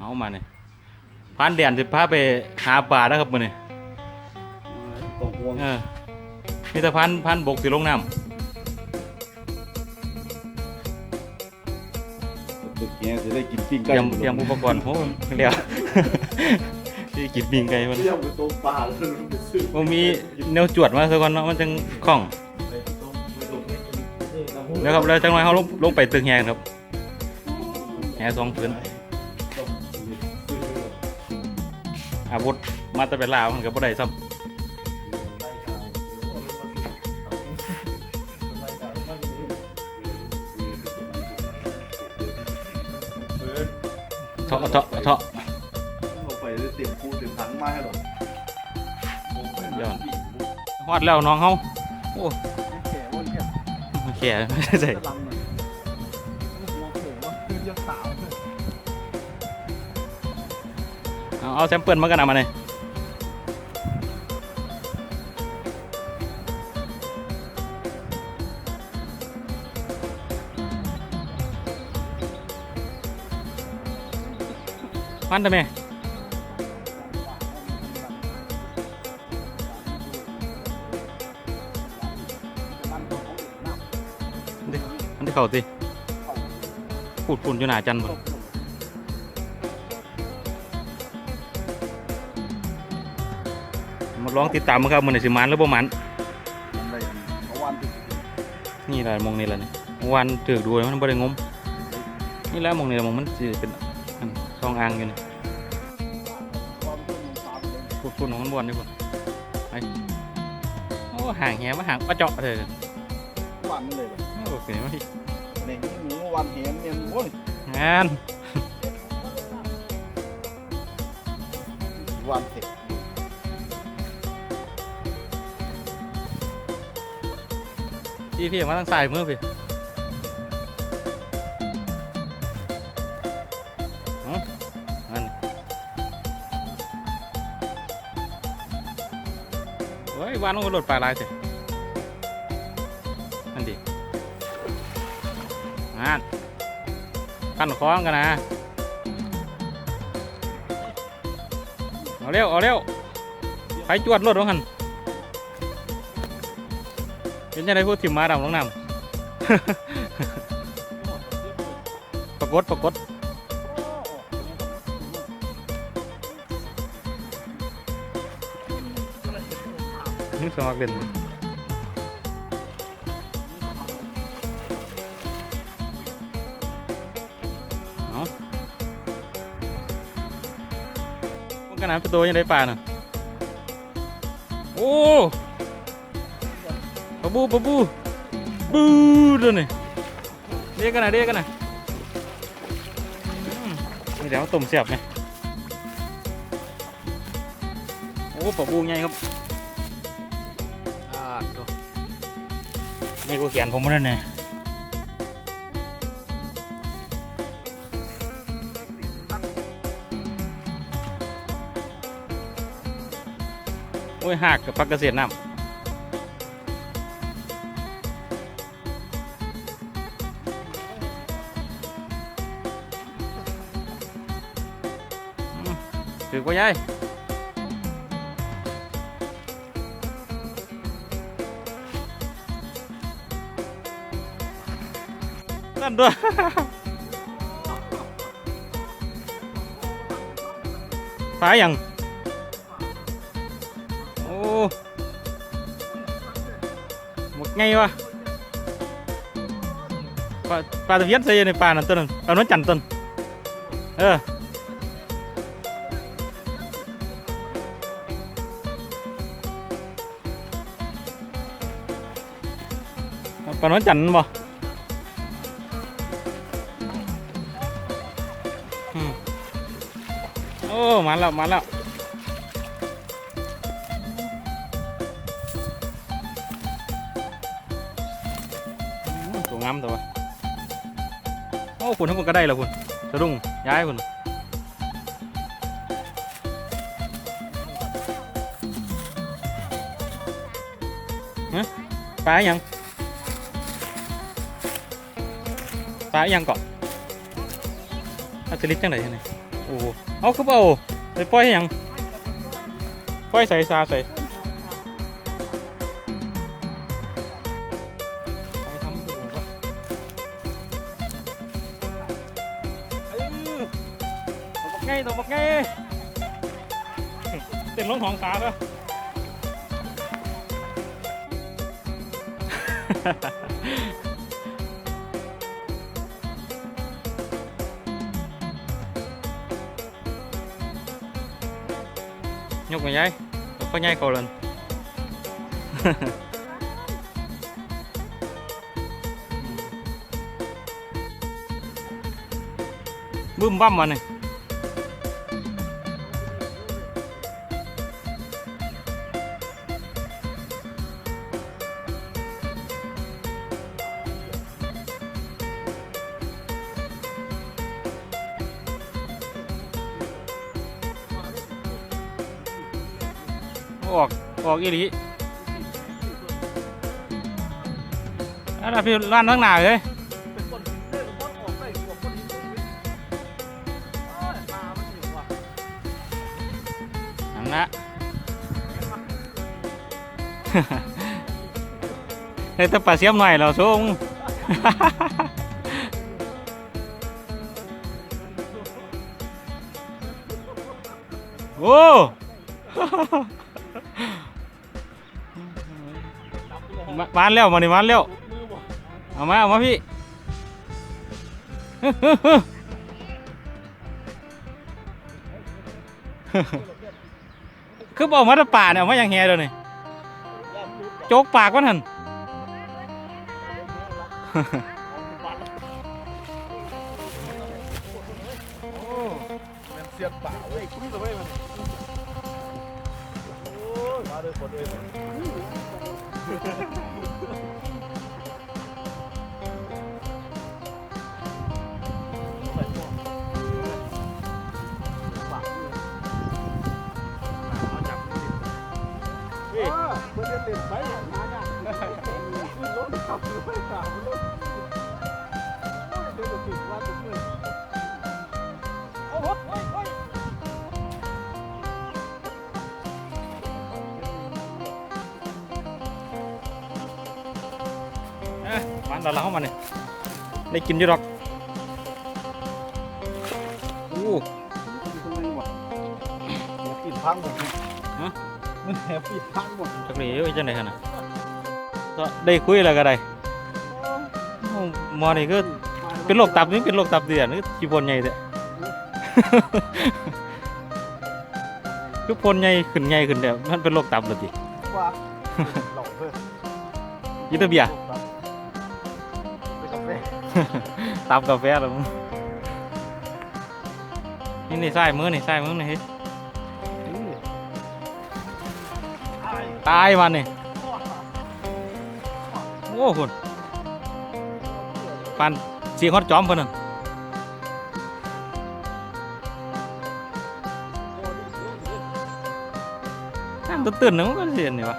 เอามาเนี่ยพานแดนสิพาไปหาปลาแล้วครับมื้อนี้ตกห่วงเออมีแต่พันพันบกสิลงน้ตึกแกจะได้กินปิ้งำเตไก่รียมเตรียมอุปกรณ์โอ้เรียวที่กินบิงไก่มันเที่ยวไปตกปลาแล้วไปซื้อบ่มีแนวจวดมาซะก่อนเนาะมันจังคล่องไปตกไปตกไปกินน้ำพุเดี๋ยวครับแล้วจังหวะเขาลงลงไปตึกแฮงครับแฮสองพื้น อาวุธมาแตะเป็นลาวมันก็บ่ได้ซ้ำเถาะเถาะเถาะเอาไปเต็มคูเต็มถังมาให้หรอกยอดฮอดแล้วน้องเฮาโอ้แก่วนแก่แก่ไม่ได้ใส่ เอาแซมเปิลมากันเอามาเลยมันทำไมมันที่เขาสิพูดปุ่นอยู่หนาจันบ่ องติดตามมาครับมันสิมันหรือบ่มันมันได้เพราะวันที่นี่แหละมองนี่แหละนี่วันถือดูแล้วมันบ่ได้งมนี่แหละมองนี่แหละมองมันสิเป็นอันช่องอ่างอยู่นี่ความต้นมันตามเลยพูดพูดของมันบวนนี่พุ่นไปโอ้ห่างแหมาห่างปลาเจาะเถอะวันเลยโอเคไหมเด็กหนูวันเห็นเนี่ยโอ้ยงานวันเสร็จ พี่พี่มาทางซ้ายมือพี่อ๋ออันโอ้ยวานลงกระโดดปลาลายสิอันดีงานขั้นคล้องกันนะ เอาเร็ว เอาเร็วไปจวดรถวะหัน เป็นยังไงพูดถิ่มมาดำลงน้ำ ปรากฏปรากฏนี่สมัครเล่นเอาพวกกันนะเป็นตัวยังได้ปลาเน่ะโอ้ บูปะบูบูดูนี่เรียกกันนะเรียกกันนะนี่เดี๋ยวต้มเสียบไหมโอ้ปะบูไงครับอ่าตัวนี่กูเขียนผมมาแล้วเนี่ยโอ้ยหักกับพักเกษตรน้ำ ถือว่ายายนั่นด้วยฟ้ายังโอ้หมดไงวะปลาปลาตะเพียนใส่อยู่ในปลานั่นตัวนึงปลาโน้นจันทร์ต้นเอนจันทร์บ่โอ้ มาแล้ว มาแล้วตัวงามตัวโอ้คุณทั้งหมดก็ได้แล้วคุณสะดุ้งย้ายคุณฮะปลายัง ปลาอีหยังเกาะอาสลิดจังไหนเนี่ยโอ้อ้โหเอาคือเปล่าไปปล่อยให้หยังปล่อยใส่ซาใส่ไปทำดูก่อนเอ้ยตัวบักไงตัวบักไงเต้นลงของสาแล้ว nyai, kau nyai lần, lan. băm bam này. ออกออกอีหลีอันนั้พี่ลั่นทั้งหนาเลยนั่นละเฮ้ยแต่ปลาเสียมหน่อยเราสูง มาบ้านแล้วมานี่บ้านแล้วเอามาเอามาพี่คือบอกมาตะป่าเนี่ยมาอย่างแฮเดี๋ยวนี้โจกปากวะนั่นโอ้มันเสียบป่าเว้ยคุยเลยเว้ยมันโอ้ยมาเลยคนเอ้ย เฮ้ยเพื่อนจะเต้นไปมาเนี่ยขึ้นรถขับรถขับรถ เอ้ยบ้านเราเราเข้ามาเนี่ยได้กินอยู่ดอกโอ้ปิดพังหมดฮะมันแอบปิดพังหมดจักรีอยู่จังไดขนาดก็ได้คุยแล้วก็ได้โอ้หมอนี่ก็เป็นโรคตับนี่เป็นโรคตับเดือดนี่ขี้พนใหญ่เด้อคือพนใหญ่ขึ้นใหญ่ขึ้นเด้อมันเป็นโรคตับเลยจิว่าหลอกเพื่อนยิตาเบียร์ ตับกาแฟแล้วมึงนี่นี่ใส่มือนี่ใส่มือนี่ตายมันนี่โอ้คุณปันเสียงฮอดจอมเพิ่นน่ะนั่นตื่นๆนึงมันก็เสียนนี่วะ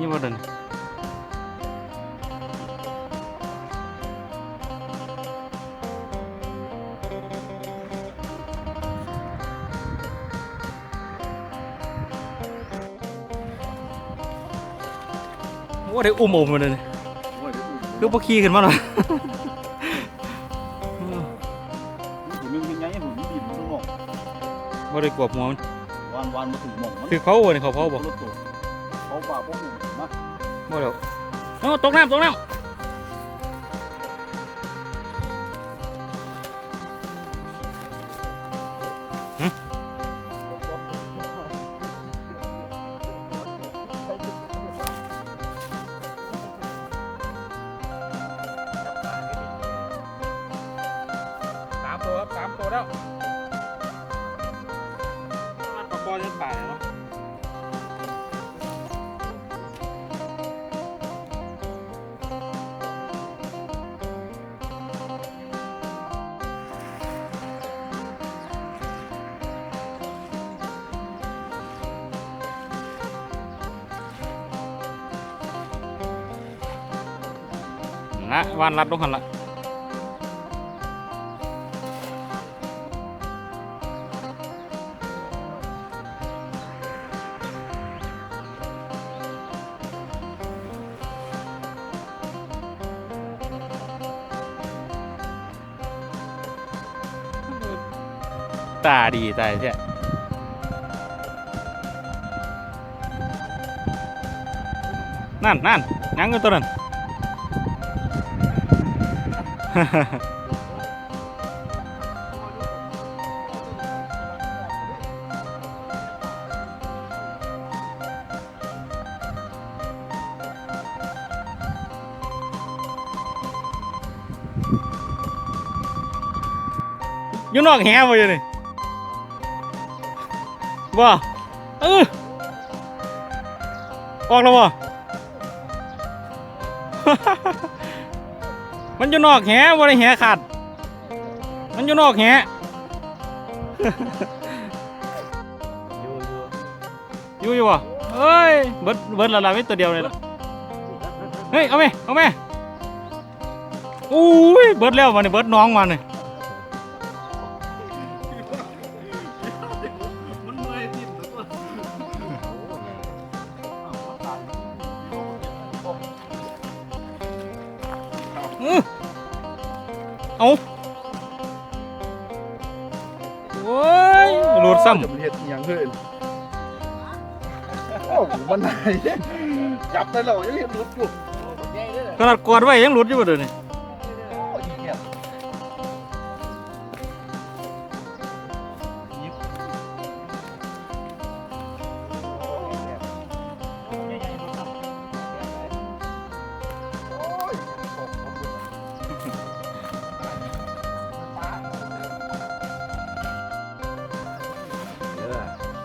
นี่บ่เดินโอ้ได้อุ้มอมมาเลยนี่คือพวกขี้ขึ้นมาหน่อยผมยังยังไงผมบินมันหมอกบ่ได้กวบหัวมันวันวันมาถึงหมอกมันคือเขาบ่นี่เขาเผาบ่ รถตู้เขาป่าพวกผมมาบ่เดี๋ยวโอ้ตกน้ำตกน้ำสามตัวครับสามตัวแล้วปล่อยจนป่าเนาะ นะวานรัดลงหันละตาดีตาใช่นั่นนั่นยังอยู่ตัวนั้น ยู่นอกแหบ่อยู่นี่บ่เออออกแล้วบ่ มันอยู่นอกแหบ่ได้แหขาด มันอยู่นอกแหอยู่อยู่อยู่ยู่บ่เอ้ย เบิดเบิดละละไม่ตัวเดียวเลยละเฮ้ย เอาไหมเอาไหมอุ้ย เบิดแล้วมันนี่เบิดน้องมันนี่มัน โอ้มันไหนจับได้แล้วยังเห็นรุดอยู่ขนาดกอดไว้ยังหลุดอยู่บ่เดี๋ยวนี้โอ้ยเหี้ย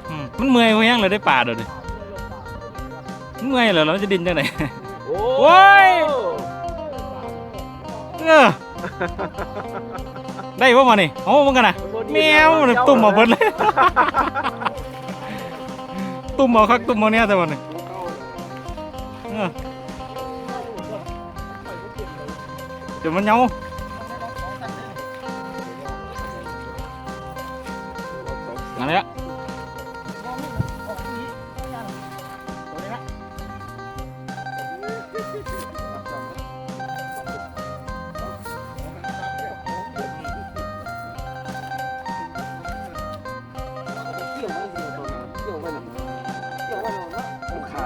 อืมมันเมื่อยเพราะยังเลยได้ป่าเดี๋ยวนี้มัน เมื่อยเหรอเราจะดินจังไหน โอ้โอ้ย เออได้ป่ะมานี่เอามึงกันนะแมวมันตุ่มมาเบิดเลย ตุ่มเอาคักตุ่มเอาเนี่ยแต่วันนี้เออเดี๋ยวมันเหงา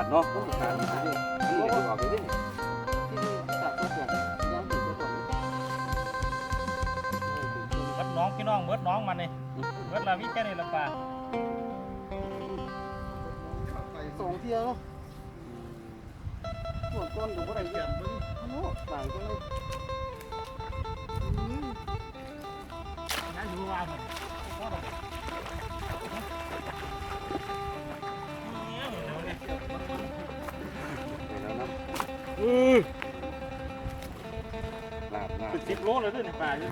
เนาะขาดนี่ดินี่ดูออกดิเบิดน้องพี่น้องเบิดน้องมันนี่เบิดลาวิแค่นี้ละป่าสองเที่ยวเนาะส่วนต้นกับอะไรเงี้ยมันโอ้ต่างกันเลย โลเลยด้วยในป่าอยู่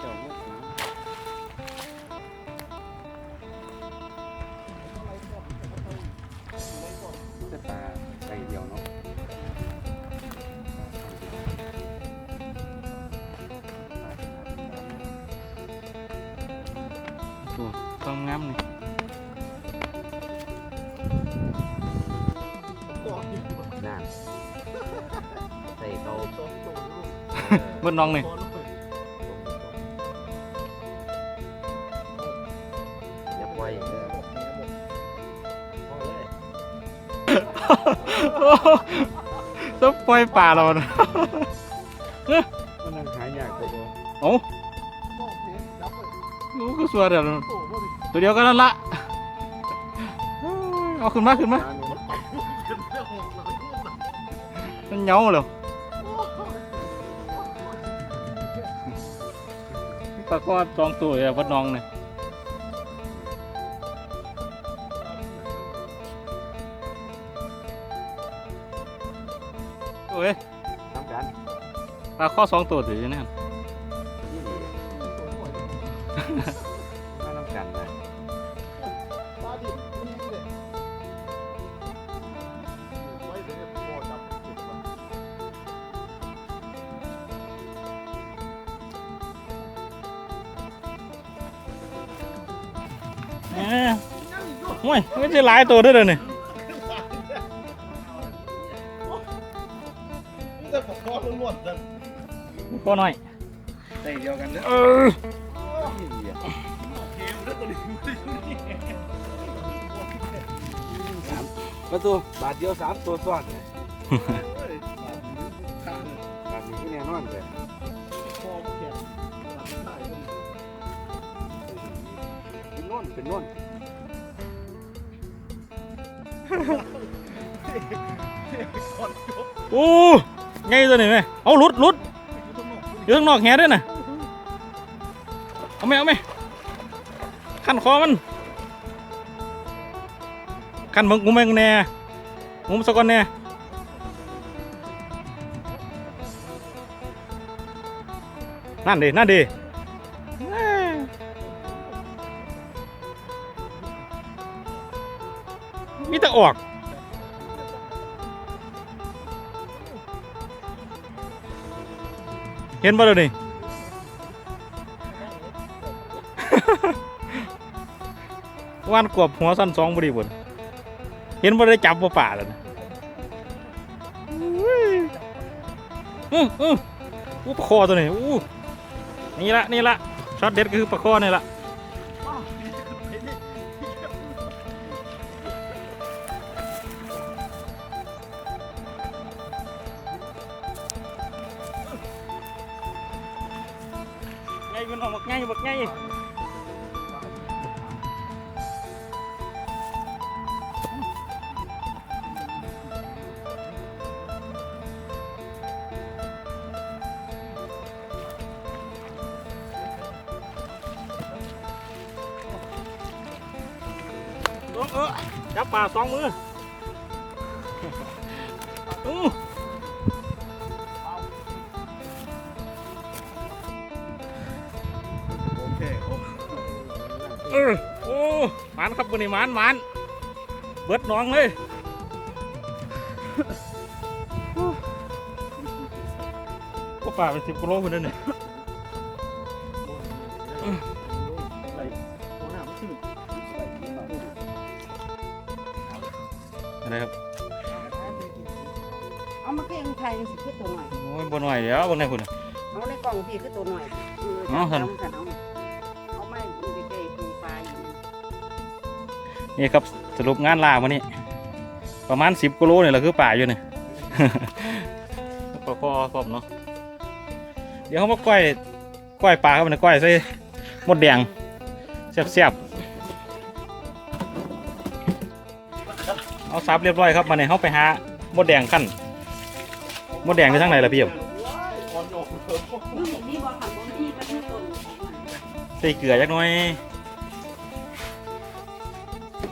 เจ้าลูกจะตาใจเดียวเนาะโอ้ความงามนี่ เบิดน้องนี่อย่าปล่อยต้องปล่อยป่าเรานะมันนั่งหายากกว่าบ่โอ้รู้ก็สวยเดี๋ยวนั้นตัวเดียวกันนั่นละเอ้ยเอาขึ้นมาขึ้นมามันเหงาเลย ปลาคอดสองตัวเลยพัดน้องเนี่ยโอ้ยน้ำกันปลาคอสองตัวถือยู่เนี่ย หลายตัวเด้วยเด้อนี่นี่แต่ผมพอล้วนๆกันพอหน่อยได้เดียวกันเด้อเออนี่เดียวเกมแล้วตัวนี้สามประตูบาทเดียวสามตัวซ้อนนะเฮ้ยปลาดิบข้างเลยบาทนี้ก็แน่นอนเลยคอมันแข็งปลาดิบข้างเลยเป็นน่นเป็นน่นก่อนจบ โอ้ไงตัวนี้ไหมเอาหลุดหลุดอยู่ตรงนอกอยู่ข้างนอกแหด้วยนะเอาไหมเอาไหมขันคอมันขันมึงงูแมงแน่งูสะกอนแน่นั่นดินั่นดิ มีแต่ออก เห็นบ่เดี๋ยวนี้ ว่านกวบหัวสั้นสองบริบทเห็นบ่ได้จับบ่ป่าแล้วนะอุ้ยอื้ออื้ออู้ปลาคอตัวนี้อู้นี่ละนี่ละช็อตเด็ดก็คือปลาคอนี่ละ เออเออจับปลาสองมืออู้โอเคโอ้เออโอ้หมันครับวันนี้หมันหมันเบิดหน้องเลยก็ปลาเป็นสิบกิโลคนนั้นเนี่ย อ้ยบ่หน่อยเดี๋ยวบ่ไหนคุณน่ะ เอาในกล่องพี่คือตัวหน่อยเอออ๋อเอาครับกันเอาเอาไม่เก๋ๆปูปลาอยู่นี่นี่ครับสรุปงานลาวันนี้ ประมาณสิบกิโลเนี่ยแหละคือป่าอยู่เนี่ยปลาคอครบเนาะเดี๋ยวเขามาก้อยก้อยปลาครับนะก้อยใส่หมดแดงแซ่บๆเอาซับเรียบร้อยครับมาเนี่ยเขาไปหาหมดแดงขั้นหมดแดงไปทางไหนล่ะพี่เอ๋ก่ ส่เกลือจักหน่อย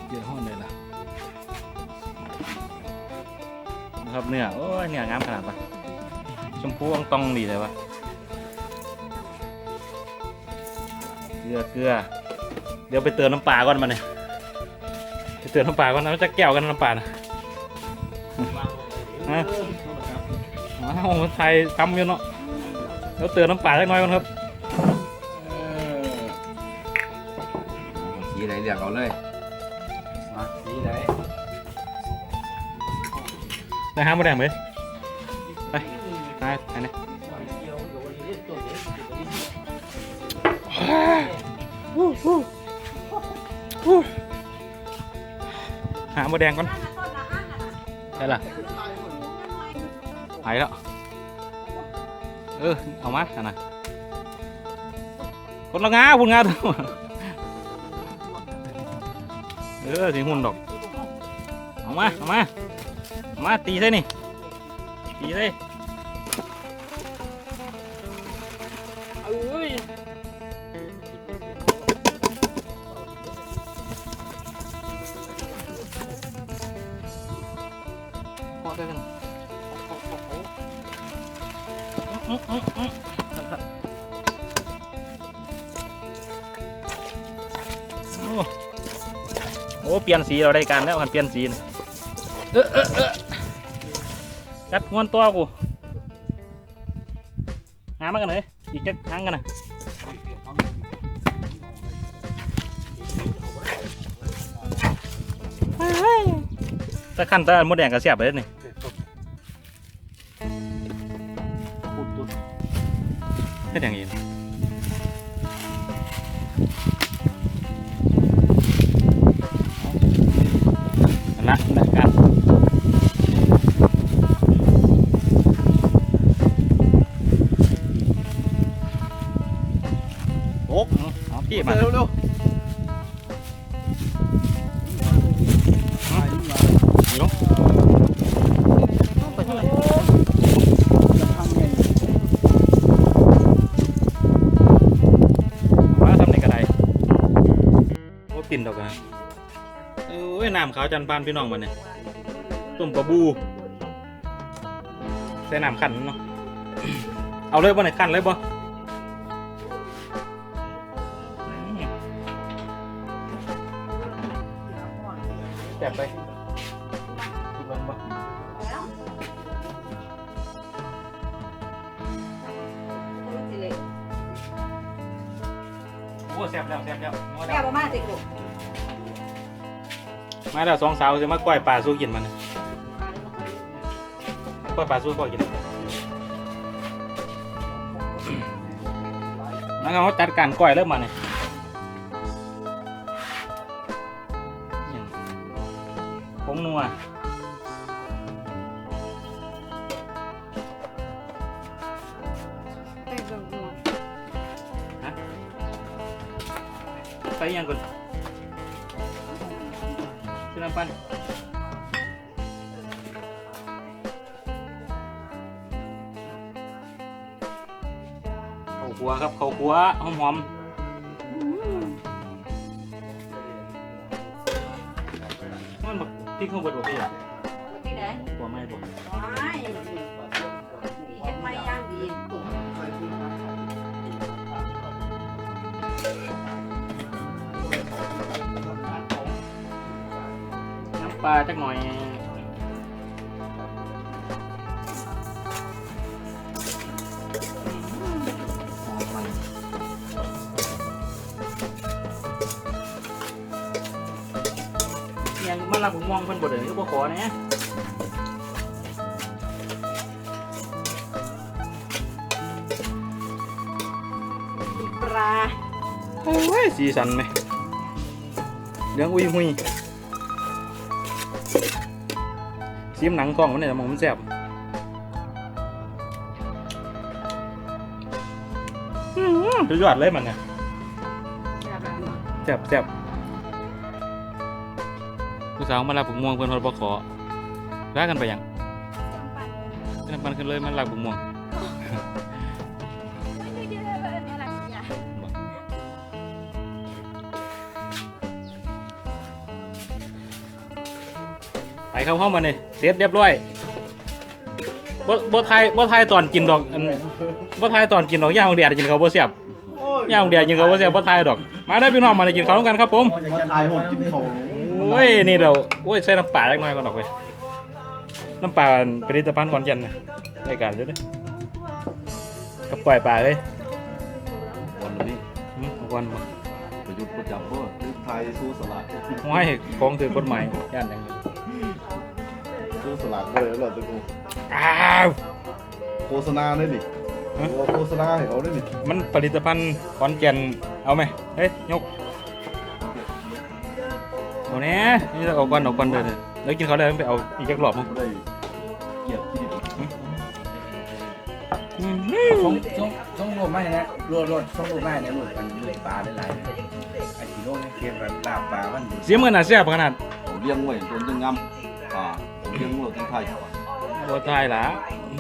เกลือห้อนเลยล่ะนะครับเนื้อโอ้ยเนื้องามขนาดปะชมพูอ่องตองดีเลยวะเกลือเกลือเดี๋ยวไปเติมน้ำปลาก่อนมาเนี่ยไปเติมน้ำปลาก่อนนะมันจะแก้วกันน้ำปลานะฮะอ้าวมันไทยทำอยู่เนาะเดี๋ยวเติมน้ำปลาสักหน่อยก่อนครับ เรียกเอาเลยมาสีไหนได้ห้ามมาแดงไหมไปไปไปนะหาหมดแดงก่อนใช่ล่ะไปแล้ว เออ เอามาอันน่ะคนละงาคุณงาตัว เออสิหุ่นดอกเอามาเอามาเอามาตีใส่นี่ตีเลย อ้เปลี่ยนสีเราได้การแล้วกันเปลี่ยนสีนะเออเออเออจัดงวนตัวกูหามากันเลยอีกจักครั้งกันนะตะขั้นตะมดแดงกระเสียบไปเลยนี่ปุดตุดเป็นอย่างนี้ ดอกกันเอ้ยน้ำขาวจันทร์ปานพี่น้องมันเนี่ยต้มปลาบูใส่น้ำขันเนาะเอาเลยบ่ไหนขันเลยบ่แสบไปกินมันบ่แล้วมันสิเล็กโอ้แสบแล้วแสบแล้วมาแม่แล้วบ่มาสิลูก มาแล้วสองสาวจะมาก้อยปลาสู้กินมันก้อยปลาสู้ก้อยกินนั่นเขาจัดการก้อยเริ่มมาเนี่ย ข้าวคั่วครับข้าวคั่วหอมหอมมันแบบพริกข้าวบดบ่พี่อ่ ปลาจักหน่อยยังมาลักผมมองเพิ่นบ่เด้อบ่ขอแหนะปลา โอ้ยสีสันไหมเหลืองอุ้ยหุย ซีมหนังกล้องมันเนี่ยมองมันแซ่บอื้อหือสุดยอดเลยมันเนี่ยอย่าแบบนั้นแซ่บแซ่บผู้สาวมาลักบุกม่วงเพิ่นพอบ่ขอลากันไปยังขึ้นปันขึ้นเลยมันลักบุกม่วงไปเข้าห้องมาเนี่ย เสร็จเรียบร้อยบ่บ่ทายบ่ทายตอนกินดอกอันบ่ทายตอนกินดอกย่างของเดียดกินเขาวบ่เสียบย่างของเดียดกินเขาวบ่เสียบบ่ทายดอก มาได้อพี่น้องมาได้กินข้าวร่วมกันครับผมจะตายหมดกินเขาโอ้ยนี่เราโอ้ยใส่น้ำปลาเล็กน้อยก่อนดอกเว้ยน้ำปลาผลิตภัณฑ์ขอนแก่นนะรายการเยอะด้วยกับปล่อยปลาเลยวันนี้อืมเอาก่อนมาประยุทธ์ประจำก็ไทยสู้สลัดห้อยของถือกฎหมายย่านอย่างนี้ สู้สลัดเลยเหรอตัวกูอ้าวโฆษณาได้ดิโฆษณาให้เขาได้ดิมันผลิตภัณฑ์ขอนแก่นเอาไหมเฮ้ยยกเอาเนี้ยนี่เราเอาก่อนเอาก่อนเด้อเด้อแล้วกินเขาวแล้วไปเอาอีกจักรอบมั้งได้เกียรติที่ดิอืมส่งส่งส่งรูปมาให้นะรวดรวดส่งรูปมาให้นะรูปกันรูปปลาหลายๆนะไอ้ที่โลกนี่เทียบแบบลาบปลามันเสียเงินอะเสียบขนาดผมเลี้ยงไว้จนจะงำอ่า ผมเลี้ยงไว้ที่ไทยบัทายหละ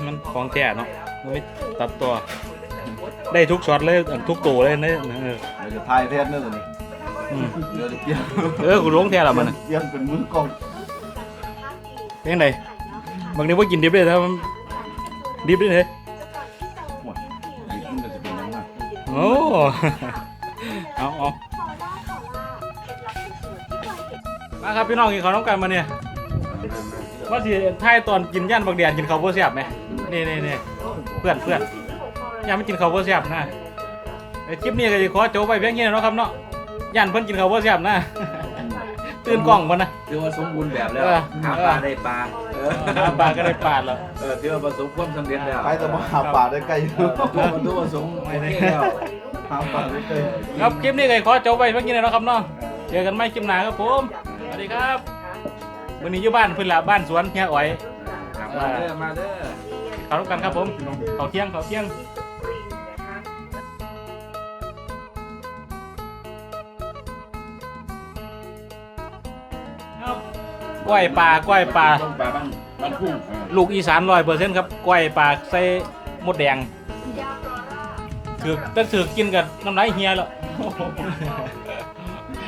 มันของแท้เนาะมันไม่ตัดตัว ได้ทุกช็อตเลยอันทุกตัวเลยเนี่ยเออเดี๋ยวจะทายแทนเนื้อตัวนี้อืมเดี๋ยวจะเปลี่ยนเออกูลงแท้ละมันน่ะเปลี่ยนเป็นมือกล้องเป็นไงบางทีว่ากินดิบเลยถ้ามันดิบเลยเลยหมดโอ้เอาเอามาครับพี่น้องกินข้าวน้ำกันมาเนี่ย ว่าสิท้ายตอนกินย่านบักแดนกินข้าวโพดแซ่บไหมนี่นี่นี่เพื่อนเพื่อนย่านไม่กินข้าวโพดแซ่บนะไอ้คลิปนี้ก็จะขอโจบไปเพียงแค่นี้เนาะครับเนาะย่านเพิ่นกินข้าวโพดแซ่บนะตื่นกล้องมันนะถือว่าสมบูรณ์แบบแล้วเออหาปลาได้ปลาเออหาปลาก็ได้ปลาแล้วเออถือว่าประสบความสำเร็จแล้วไปแต่มาหาป่าได้ใกล้เออตัวมันตัวประสงค์โอเคแล้วหาป่าได้ใกล้ครับคลิปนี้ก็ขอจบไปเพียงแค่นี้เนาะครับเนาะเจอกันใหม่คลิปหน้าครับผมสวัสดีครับ วันนี้อยู่บ้านเพิ่นละบ้านสวนเฮียอ๋อยครับมาเด้อมาเด้อขอบคุณกันครับผมเขาเที่ยงเขาเที่ยงครับกล้วยปลากล้วยปลาต้มปลาบ้านบ้านทุ่งลูกอีสานร้อยเปอร์เซ็นต์ครับกล้วยปลาใส่มดแดงถือตั้งถือกินกับน้ำลายเฮียแล้ว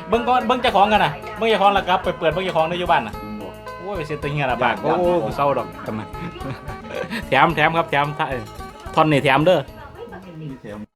เบิ้งก่อนเบิ้งเจ้าของกันนะเบิ้งเจ้าของแล้วครับไปเปิดเบิ้งเจ้าของในอยู่บ้านนะโอ้ยไปเสียตัวเฮียละบากโอ้ยเศร้าดอกทำไมแถมแถมครับแถมท่าท่อนนี่แถมเด้อมีแถม